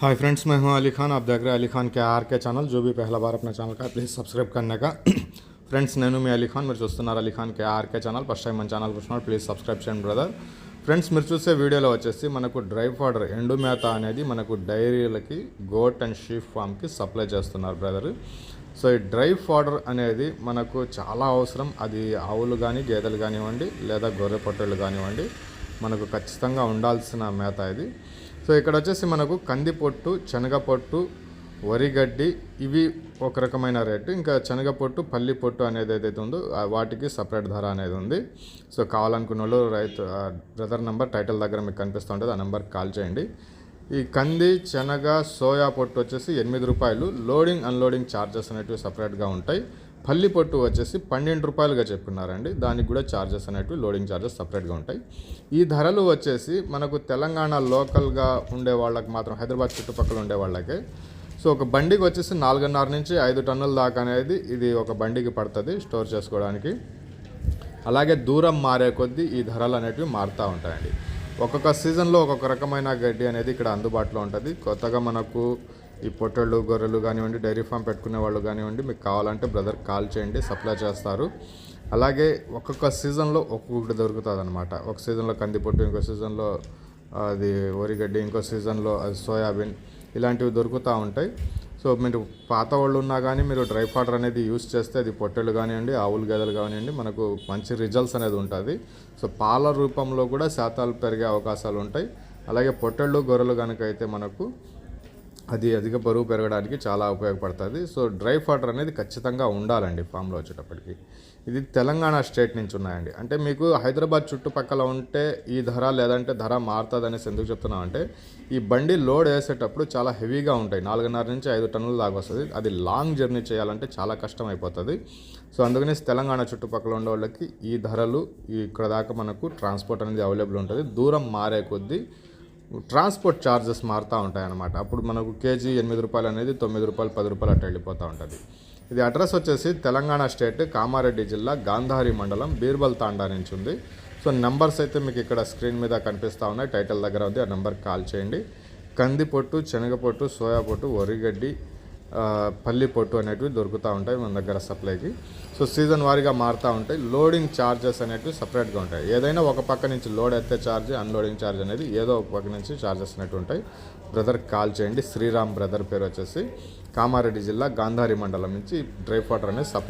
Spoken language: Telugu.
हाय फ्रेंड्स मैं हूं अली खान आप देख रहे हैं अली खान के आर के ఛానల్ जो भी पहला बार अपने ఛానల్ का ప్లీజ్ సబ్స్క్రైబ్ करने का ఫ్రెండ్స్ నేను మీ అలీ ఖాన్ మీరు చూస్తున్నారు Ali Khan K RK channel first time మన ఛానల్ చూస్తున్నారు ప్లీజ్ సబ్స్క్రైబ్ చేయండి బ్రదర్ ఫ్రెండ్స్ మీరు చూసే వీడియోలో వచ్చేసి మనకు డ్రై ఫాడర్ ఎండు మేత అనేది మనకు డైరీలకి గోట్ అండ్ షీప్ ఫామ్కి సప్లై చేస్తున్నారు బ్రదర్ సో ఈ డ్రై ఫాడర్ అనేది మనకు చాలా అవసరం అది ఆవులు కానీ గేదెలు కానివ్వండి లేదా గొర్రె పొట్టేళ్ళు కానివ్వండి మనకు ఖచ్చితంగా ఉండాల్సిన మేత ఇది. సో ఇక్కడ వచ్చేసి మనకు కంది పొట్టు శనగ పొట్టు వరిగడ్డి ఇవి ఒక రకమైన రేటు. ఇంకా శనగ పొట్టు పల్లి పొట్టు అనేది ఏదైతే ఉందో వాటికి సపరేట్ ధర అనేది ఉంది. సో కావాలనుకున్న వాళ్ళు రైతు బ్రదర్ నెంబర్ టైటిల్ దగ్గర మీకు కనిపిస్తూ ఉంటుంది ఆ నెంబర్కి కాల్ చేయండి. ఈ కంది శనగ సోయా పొట్టు వచ్చేసి ఎనిమిది రూపాయలు. లోడింగ్ అన్లోడింగ్ ఛార్జెస్ అనేటివి సపరేట్గా ఉంటాయి. పల్లి పొట్టు వచ్చేసి పన్నెండు రూపాయలుగా చెప్పున్నారండి దానికి కూడా ఛార్జెస్ అనేటివి లోడింగ్ ఛార్జెస్ సపరేట్గా ఉంటాయి. ఈ ధరలు వచ్చేసి మనకు తెలంగాణ లోకల్గా ఉండే వాళ్ళకి మాత్రం హైదరాబాద్ చుట్టుపక్కల ఉండే వాళ్ళకి. సో ఒక బండికి వచ్చేసి నాలుగున్నర నుంచి ఐదు టన్నుల దాకా అనేది ఇది ఒక బండికి పడుతుంది స్టోర్ చేసుకోవడానికి. అలాగే దూరం మారే కొద్దీ ఈ ధరలు అనేటివి మారుతూ ఉంటాయండి. ఒక్కొక్క సీజన్లో ఒక్కొక్క రకమైన గడ్డి అనేది ఇక్కడ అందుబాటులో ఉంటుంది. కొత్తగా మనకు ఈ పొట్టళ్ళు గొర్రెలు కానివ్వండి డైరీ ఫామ్ పెట్టుకునే వాళ్ళు కానివ్వండి మీకు కావాలంటే బ్రదర్ కాల్ చేయండి సప్లై చేస్తారు. అలాగే ఒక్కొక్క సీజన్లో ఒక్కొక్కటి దొరుకుతుంది అనమాట ఒక సీజన్లో కందిపొట్టు ఇంకో సీజన్లో అది వరిగడ్డి ఇంకో సీజన్లో అది సోయాబీన్ ఇలాంటివి దొరుకుతూ ఉంటాయి. సో మీరు పాత వాళ్ళు ఉన్నా కానీ మీరు డ్రై ఫాటర్ అనేది యూస్ చేస్తే అది పొట్టెలు కానివ్వండి ఆవులు గదలు కానివ్వండి మనకు మంచి రిజల్ట్స్ అనేది ఉంటుంది. సో పాల రూపంలో కూడా శాతాలు పెరిగే అవకాశాలు ఉంటాయి. అలాగే పొట్టెళ్ళు గొర్రెలు కనుక అయితే మనకు అది అధిక బరువు పెరగడానికి చాలా ఉపయోగపడుతుంది. సో డ్రై ఫాటర్ అనేది ఖచ్చితంగా ఉండాలండి ఫామ్లో వచ్చేటప్పటికి. ఇది తెలంగాణ స్టేట్ నుంచి ఉన్నాయండి. అంటే మీకు హైదరాబాద్ చుట్టుపక్కల ఉంటే ఈ ధర లేదంటే ధర మారుతుంది అనేసి ఎందుకు చెప్తున్నాం అంటే ఈ బండి లోడ్ వేసేటప్పుడు చాలా హెవీగా ఉంటాయి. నాలుగున్నర నుంచి ఐదు టన్నుల దాకా వస్తుంది. అది లాంగ్ జర్నీ చేయాలంటే చాలా కష్టం అయిపోతుంది సో అందుకని తెలంగాణ చుట్టుపక్కల ఉండే వాళ్ళకి ఈ ధరలు ఇక్కడ దాకా మనకు ట్రాన్స్పోర్ట్ అనేది అవైలబుల్ ఉంటుంది. దూరం మారే కొద్దీ ట్రాన్స్పోర్ట్ ఛార్జెస్ మారుతూ ఉంటాయన్నమాట. అప్పుడు మనకు కేజీ ఎనిమిది రూపాయలు అనేది తొమ్మిది రూపాయలు పది రూపాయలు అట్లా వెళ్ళిపోతూ ఉంటుంది. ఇది అడ్రస్ వచ్చేసి తెలంగాణ స్టేట్ కామారెడ్డి జిల్లా గాంధారి మండలం బీర్బల్ తాండా నుంచి ఉంది. సో నెంబర్స్ అయితే మీకు ఇక్కడ స్క్రీన్ మీద కనిపిస్తూ ఉన్నాయి. టైటిల్ దగ్గర ఉంది. ఆ నెంబర్కి కాల్ చేయండి. కంది పొట్టు శనగ పొట్టు సోయా పొట్టు వరిగడ్డి పల్లి పొట్టు అనేటివి దొరుకుతూ ఉంటాయి మన దగ్గర సప్లైకి. సో సీజన్ వారీగా మారుతూ ఉంటాయి. లోడింగ్ ఛార్జెస్ అనేటివి సపరేట్గా ఉంటాయి. ఏదైనా ఒక పక్క నుంచి లోడ్ ఎత్తే ఛార్జ్ అన్లోడింగ్ ఛార్జ్ అనేది ఏదో ఒక పక్క నుంచి ఛార్జెస్ అనేవి ఉంటాయి. బ్రదర్కి కాల్ చేయండి. శ్రీరామ్ బ్రదర్ పేరు వచ్చేసి కామారెడ్డి జిల్లా గాంధారి మండలం నుంచి డ్రై వాటర్ అనేది సప్లై